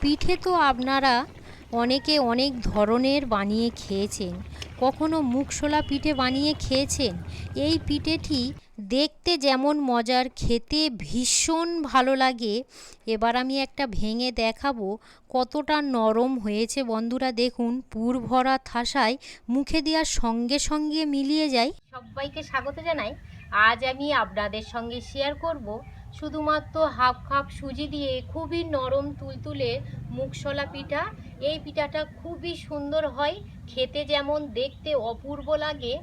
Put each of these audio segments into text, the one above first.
পিঠে তো আপনারা অনেকে অনেক ধরনের বানিয়ে খেয়েছেন। কখনো মুখশোলা পিঠে বানিয়ে খেয়েছেন? এই পিঠেটি দেখতে যেমন মজার, খেতে ভীষণ ভালো লাগে। এবার আমি একটা ভেঙে দেখাবো কতটা নরম হয়েছে। বন্ধুরা দেখুন পুর ভরা থাসায় মুখে দেওয়ার সঙ্গে সঙ্গে মিলিয়ে যায়। সবাইকে স্বাগত জানাই। আজ আমি আপনাদের সঙ্গে শেয়ার করব শুধুমাত্র হাফ কাপ সুজি দিয়ে খুবই নরম তুলতুলে মুখশলা পিঠা। এই পিঠাটা খুবই সুন্দর হয়, খেতে যেমন দেখতে অপূর্ব লাগে।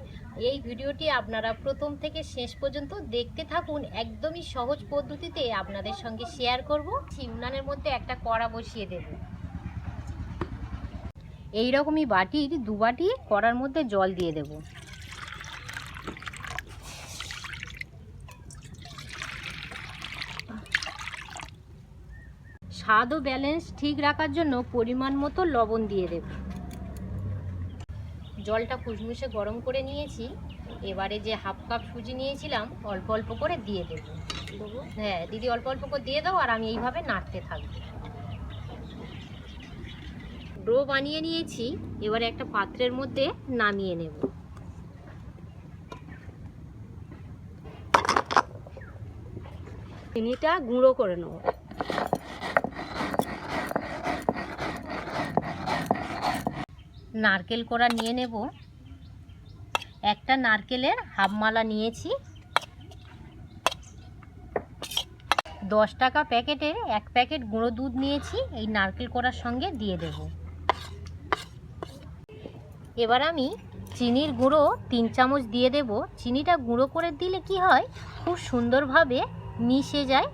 এই ভিডিওটি আপনারা প্রথম থেকে শেষ পর্যন্ত দেখতে থাকুন। একদমই সহজ পদ্ধতিতে আপনাদের সঙ্গে শেয়ার করব। উনানের মধ্যে একটা কড়া বসিয়ে দেব। এই রকমই বাটির দু বাটি কড়ার মধ্যে জল দিয়ে দেব। স্বাদ ও ব্যালেন্স ঠিক রাখার জন্য পরিমাণ মতো লবণ দিয়ে দেব। জলটা ফুসমুসে গরম করে নিয়েছি। এবারে যে হাফ কাপ সুজি নিয়েছিলাম অল্প অল্প করে দিয়ে দেবো? হ্যাঁ দিদি অল্প অল্প করে দিয়ে দাও আর আমি এইভাবে নাড়তে থাকব। ডো বানিয়ে নিয়েছি এবারে একটা পাত্রের মধ্যে নামিয়ে নেব। চিনিটা গুঁড়ো করে নেব। নারকেল কোড়া নিয়ে নেব। একটা নারকেলের হাফ মালা নিয়েছি। দশ টাকা প্যাকেটের এক প্যাকেট গুঁড়ো দুধ নিয়েছি, এই নারকেল কোড়ার সঙ্গে দিয়ে দেব। এবার আমি চিনির গুঁড়ো তিন চামচ দিয়ে দেব। চিনিটা গুঁড়ো করে দিলে কি হয়? খুব সুন্দরভাবে মিশে যায়।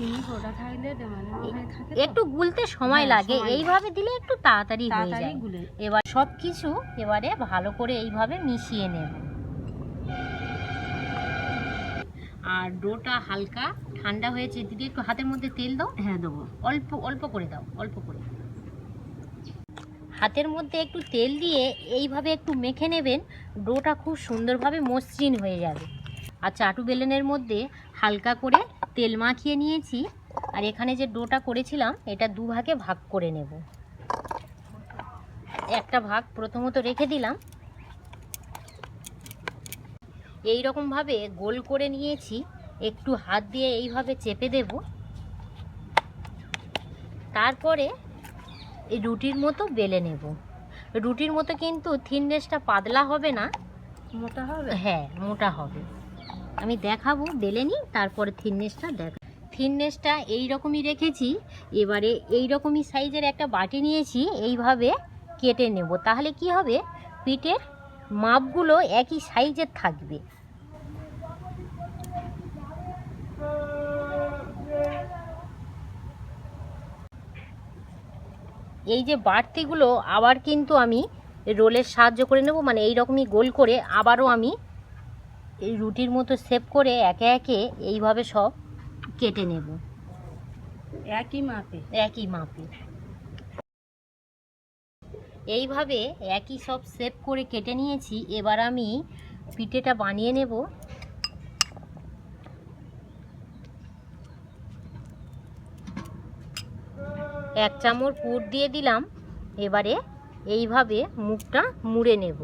চিনি গোটা থাকলে মানে হয়ে থাকে একটু গুলতে সময় হ্যাঁ, লাগে। সময় এইভাবে দিলে একটু তাড়াতাড়ি হয়ে যায়। এবার সব কিছু এবারে ভালো করে এইভাবে মিশিয়ে নেব। আর ডোটা হালকা ঠান্ডা হয়েছে। দিদি একটু হাতের মধ্যে তেল দাও। হ্যাঁ দেবো। অল্প অল্প করে দাও অল্প করে। হাতের মধ্যে একটু তেল দিয়ে এইভাবে একটু মেখে নেবেন। ডোটা খুব সুন্দরভাবে মসৃণ হয়ে যাবে। আর চাটু বেলনের মধ্যে হালকা করে তেল মাখিয়ে নিয়েছি। আর এখানে যে ডোটা করেছিলাম এটা দু ভাগে ভাগ করে নেব। একটা ভাগ প্রথমত রেখে দিলাম। এই রকমভাবে গোল করে নিয়েছি। একটু হাত দিয়ে এইভাবে চেপে দেব। তারপরে এই রুটির মতো বেলে নেব। রুটির মতো কিন্তু থিননেসটা পাতলা হবে না। মোটা হবে? হ্যাঁ মোটা হবে। আমি দেখাবো, বেলে নিই, তারপরে থিননেসটা দেখ। থিননেসটা এই রকমই রেখেছি, এবারে এই রকমই সাইজের একটা বাটি নিয়েছি, এইভাবে কেটে নেব। তাহলে কি হবে? পিঠের মাপগুলো একই সাইজের থাকবে। এই যে বাড়তিগুলো, আবার কিন্তু আমি রোলের সাহায্য করে নেব মানে এই রকমই গোল করে আবারও আমি এই রুটির মতো সেভ করে একে একে এইভাবে সব কেটে নেব। একই মাপে? একই মাপে। এইভাবে একই সব সেভ করে কেটে নিয়েছি। এবার আমি পিঠেটা বানিয়ে নেব। এক চামচ পুর দিয়ে দিলাম। এবারে এইভাবে মুখটা মুড়ে নেব।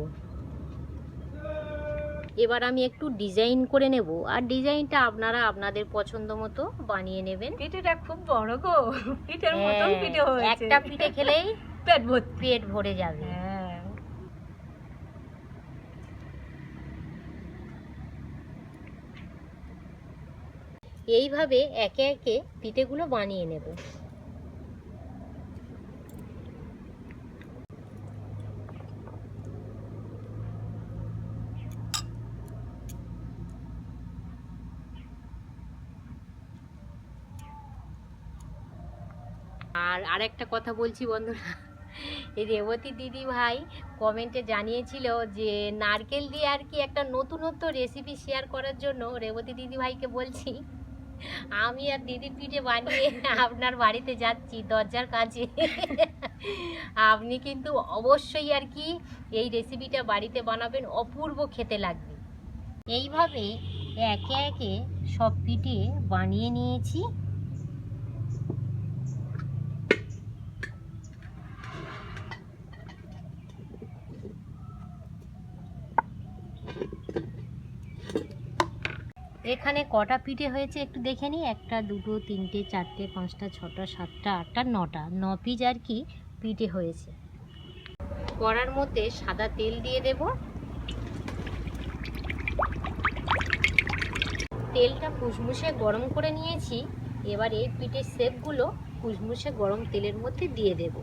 এবার আমি একটু ডিজাইন করে নেব। আর ডিজাইনটা আপনারা আপনাদের পছন্দ মতো বানিয়ে নেবেন। পিঠেটা খুব বড় গো। পিঠের মতন হ্যাঁ, পিঠে হয়েছে। একটা পিঠে খেলেই পেট ভর্তি পেট ভরে যাবে। হ্যাঁ। এইভাবে একে একে পিঠেগুলো বানিয়ে নেব। আর আরেকটা কথা বলছি বন্ধুরা, এই রেবতী দিদি ভাই কমেন্টে জানিয়েছিল যে, নারকেল দিয়ে আর কি একটা নতুনত্ব রেসিপি শেয়ার করার জন্য রেবতী দিদি ভাইকে বলছি, আমি আর দিদির পিঠে বানিয়ে আপনার বাড়িতে যাচ্ছি দরজার কাছে। আপনি কিন্তু অবশ্যই আর কি এই রেসিপিটা বাড়িতে বানাবেন, অপূর্ব খেতে লাগবে। এইভাবে একে একে সব পিঠে বানিয়ে নিয়েছি। এখানে কটা পিঠে হয়েছে একটু দেখে নিই। একটা, দুটো, তিনটে, চারটে, পাঁচটা, ছটা, সাতটা, আটটা, নটা। ন পিস আর কি পিঠে হয়েছে। কড়ার মধ্যে সাদা তেল দিয়ে দেব। তেলটা ফুসমুসে গরম করে নিয়েছি। এবার এই পিঠের শেপগুলো ফুসমুসে গরম তেলের মধ্যে দিয়ে দেব।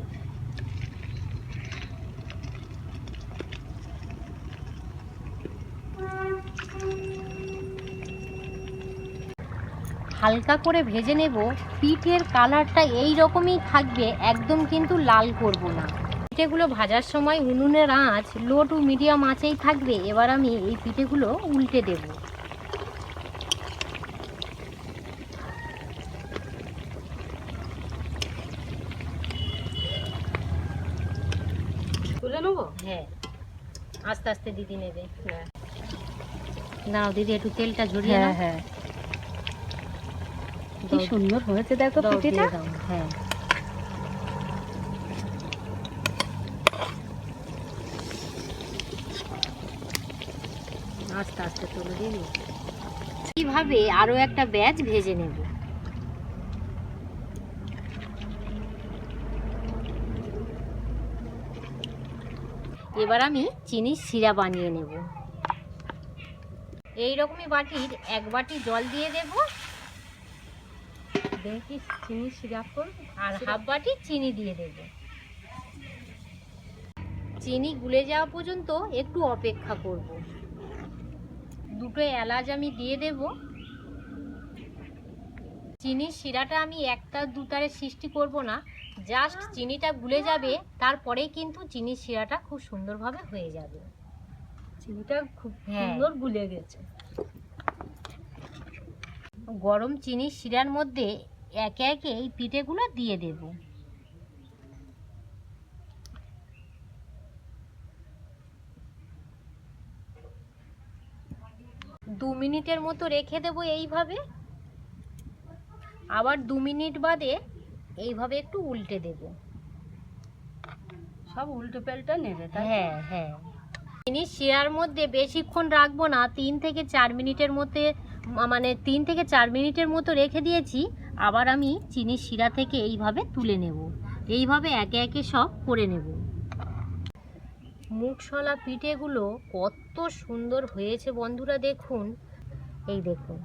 হালকা করে ভেজে নেব। পিঠের কালারটা এই রকমই থাকবে একদম কিন্তু লাল করব না। পিঠেগুলো ভাজার সময় উনুনের আঁচ লো টু মিডিয়াম আঁচেই থাকবে এবার আমি এই পিঠেগুলো উল্টে দেব। হ্যাঁ। আস্তে আস্তে দিদি নেবে। নাও দিদি একটু তেলটা ঝরিয়ে হ্যাঁ হ্যাঁ। কি সুন্দর হয়েছে দেখো পিঠেটা হ্যাঁ। আস্তে আস্তে তুলে দিবি। কীভাবে আরও একটা ব্যাচ ভেজে নেব? এবার আমি চিনির শিরা বানিয়ে নেব। এই রকমই বাটির এক বাটি জল দিয়ে দেবো। দেখি চিনি সিরাপ করব আর হাফ বাটি চিনি দিয়ে দেব। চিনি গুলে যাওয়া পর্যন্ত একটু অপেক্ষা করব। দুটো এলাচ আমি দিয়ে দেব। চিনির শিরাটা আমি একটা দুটারে সৃষ্টি করব না। জাস্ট চিনিটা গুলে যাবে তারপরেই কিন্তু চিনির শিরাটা খুব সুন্দরভাবে হয়ে যাবে। চিনিটা খুব হ্যাঁ। সুন্দর গুলে গেছে। গরম চিনির শিরার মধ্যে একে একে এই পিঠেগুলো দিয়ে দেব। দু মিনিটের মতো রেখে দেব এইভাবে। আবার দু মিনিট বাদে এইভাবে একটু উল্টে দেব। সব উল্টো পাল্টা নেবে হ্যাঁ হ্যাঁ। চিনির শিরার মধ্যে বেশিক্ষণ রাখব না তিন থেকে চার মিনিটের মধ্যে মানে তিন থেকে চার মিনিটের মতো রেখে দিয়েছি। আবার আমি চিনির শিরা থেকে এইভাবে তুলে নেব। এইভাবে একে একে সব করে নেব। মুখশলা পিঠেগুলো কত সুন্দর হয়েছে বন্ধুরা, দেখুন। এই দেখুন।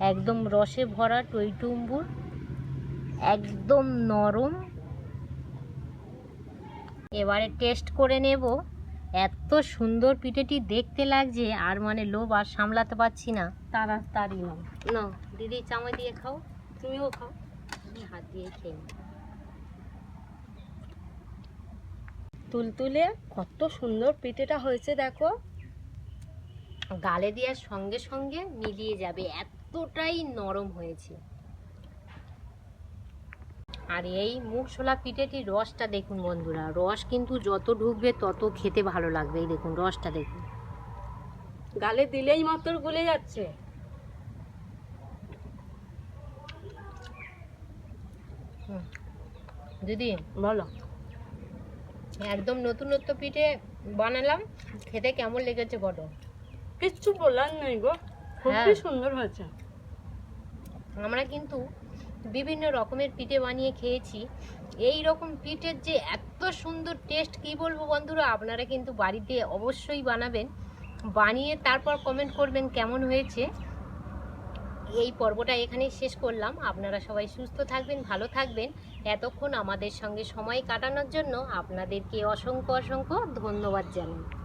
একদম রসে ভরা টইটুম্বুর, একদম নরম। এবারে টেস্ট করে নেব। এত সুন্দর পিঠেটি দেখতে লাগছে আর মানে লোভ আর সামলাতে পারছি না। তাড়াতাড়ি নাও না দিদি চামচ দিয়ে খাও তুমিও খাও। আমি হাত দিয়ে খেয়ে। তুলতুলে কত সুন্দর পিঠেটা হয়েছে দেখো। গালে দেওয়ার সঙ্গে সঙ্গে মিলিয়ে যাবে এতটাই নরম হয়েছে। আর এই মুখ ছোলা পিঠেটির রসটা দেখুন বন্ধুরা রস কিন্তু যত ঢুকবে তত খেতে ভালো লাগবে এই দেখুন রসটা দেখুন। গালে দিলেই মাত্র গুলে যাচ্ছে। দিদি বলো। একদম নতুনত্ব পিঠে বানালাম খেতে কেমন লেগেছে বলো? কিচ্ছু বলার নেই গো খুবই হ্যাঁ। সুন্দর হয়েছে। আমরা কিন্তু বিভিন্ন রকমের পিঠে বানিয়ে খেয়েছি। এই রকম পিঠের যে এত সুন্দর টেস্ট কি বলব বন্ধুরা? আপনারা কিন্তু বাড়িতে অবশ্যই বানাবেন। বানিয়ে তারপর কমেন্ট করবেন কেমন হয়েছে। এই পর্বটা এখানেই শেষ করলাম। আপনারা সবাই সুস্থ থাকবেন, ভালো থাকবেন। এতক্ষণ আমাদের সঙ্গে সময় কাটানোর জন্য আপনাদেরকে অসংখ্য অসংখ্য ধন্যবাদ জানাই।